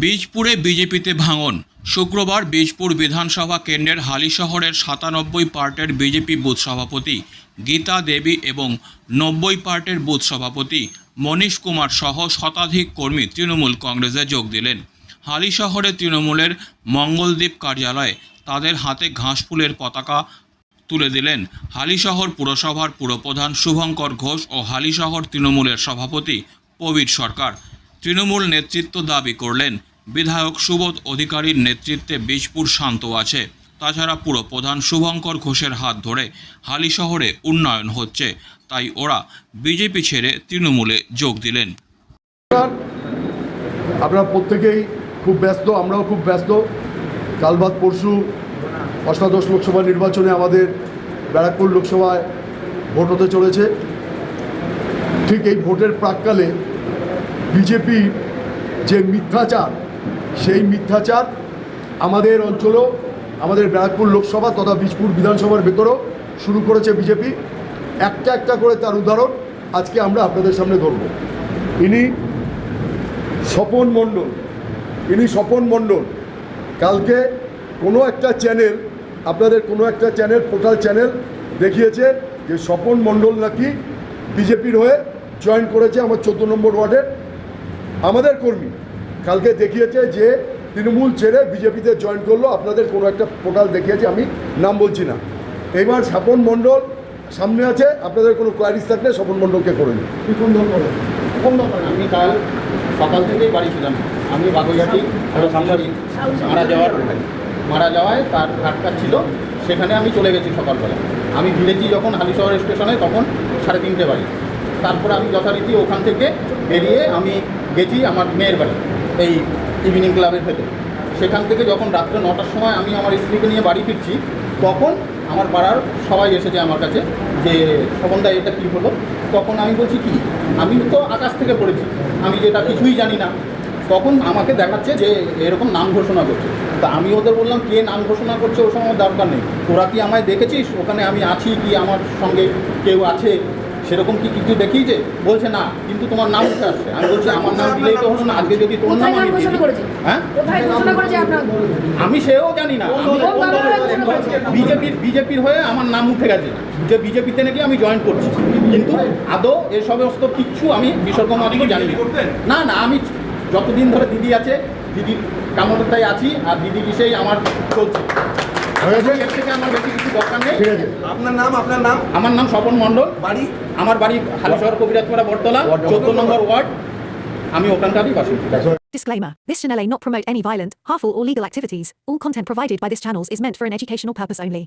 বীজপুরে বিজেপিতে ভাঙন। শুক্রবার বীজপুর বিধানসভা কেন্দ্রের হালিশহরের সাতানব্বই পার্টের বিজেপি বুথ সভাপতি গীতা দেবী এবং নব্বই পার্টের বুথ সভাপতি মনীশ কুমার সহ শতাধিক কর্মী তৃণমূল কংগ্রেসে যোগ দিলেন। হালিশহরে তৃণমূলের মঙ্গলদ্বীপ কার্যালয়ে তাদের হাতে ঘাসফুলের পতাকা তুলে দিলেন। হালিশহর পুরসভার পুরপ্রধান শুভঙ্কর ঘোষ ও হালিশহর তৃণমূলের সভাপতি প্রবীর সরকার। তৃণমূল নেতৃত্ব দাবি করলেন। বিধায়ক সুবোধ অধিকারীর নেতৃত্বে বীজপুর শান্ত আছে। তাছাড়া পুরো প্রধান শুভঙ্কর ঘোষের হাত ধরে হালি শহরে উন্নয়ন হচ্ছে। তাই ওরা বিজেপি ছেড়ে তৃণমূলে যোগ দিলেন। আপনারা প্রত্যেকেই খুব ব্যস্ত, আমরাও খুব ব্যস্ত। কাল বাদ পরশু অষ্টাদশ লোকসভা নির্বাচনে আমাদের ব্যারাকপুর লোকসভায় ভোট হতে চলেছে। ঠিক এই ভোটের প্রাককালে বিজেপির যে মিথ্যাচার, সেই মিথ্যাচার আমাদের অঞ্চলও, আমাদের ব্যারাকপুর লোকসভা তথা বীজপুর বিধানসভার ভেতরেও শুরু করেছে বিজেপি। একটা একটা করে তার উদাহরণ আজকে আমরা আপনাদের সামনে ধরব। ইনি স্বপন মণ্ডল, ইনি স্বপন মণ্ডল। কালকে কোনো একটা চ্যানেল, আপনাদের কোনো একটা চ্যানেল, পোর্টাল চ্যানেল দেখিয়েছে যে স্বপন মণ্ডল নাকি বিজেপির হয়ে জয়েন করেছে আমার চোদ্দ নম্বর ওয়ার্ডের আমাদের কর্মী। কালকে দেখিয়েছে যে তৃণমূল ছেড়ে বিজেপিতে জয়েন করল। আপনাদের কোনো একটা পোর্টাল দেখিয়েছে, আমি নাম বলছি না। এবার স্বপন মণ্ডল সামনে আছে, আপনাদের কোনো কোয়ারিজ থাকলে স্বপন মণ্ডলকে করে নিন। আমি কাল সকাল থেকেই বাড়ি ছিলাম। আমি বাগুইহাটি সামনারি মারা যাওয়ার মারা যাওয়ায় তার আটকা ছিল। সেখানে আমি চলে গেছি সকালবেলা। আমি ভিড়েছি যখন হালিশহর স্টেশনে, তখন সাড়ে তিনটে বাড়ি তারপরে আমি যথারীতি ওখান থেকে বেরিয়ে আমি গেছি আমার মেয়ের বাড়ি, এই ইভিনিং ক্লাবের ভেতর। সেখান থেকে যখন রাত্রে নটার সময় আমি আমার স্ত্রীকে নিয়ে বাড়ি ফিরছি, তখন আমার পাড়ার সবাই এসেছে আমার কাছে যে স্বপনদা এটা কী হলো? তখন আমি বলছি, কি? আমি তো আকাশ থেকে পড়েছি, আমি যেটা কিছুই জানি না। তখন আমাকে দেখাচ্ছে যে, এরকম নাম ঘোষণা করছে। তা আমি ওদের বললাম, কে নাম ঘোষণা করছে? ওর সময় দরকার নেই। তোরা কি আমায় দেখেছিস? ওখানে আমি আছি কি? আমার সঙ্গে কেউ আছে? সেরকম কি কিছু দেখিয়েছে? বলছে না কিন্তু তোমার নাম উঠে আসছে। আমি বলছি আমার নাম দিলেই তো হলো না আজকে যদি তোর নাম আমি দিই? হ্যাঁ? আমি সেও জানি না। হয়ে? বিজেপির বিজেপির হয়ে আমার নাম উঠে গেছে। যে বিজেপিতে নাকি আমি জয়েন করছি। কিন্তু আদৌ এই সমস্ত কিচ্ছু আমি মাত্র জানি না। না আমি যতদিন ধরে দিদি আছে দিদির কামনাটাই আছি আর দিদি বিষয়েই আমার চলছে। হয়ে গেছে এর থেকে আমার বেশি কিছু দরকার নেই ঠিক আছে আপনার নাম আপনার নাম আমার নাম স্বপন মণ্ডল বাড়ি আমার বাড়ি হালিশহর কবিরাজপাড়া বটতলা চোদ্দ নম্বর ওয়ার্ড আমি ওখানকারই বাসিন্দা Disclaimer This channel may not promote any violent, harmful, or legal activities. All content provided by this channel is meant for an educational purpose only.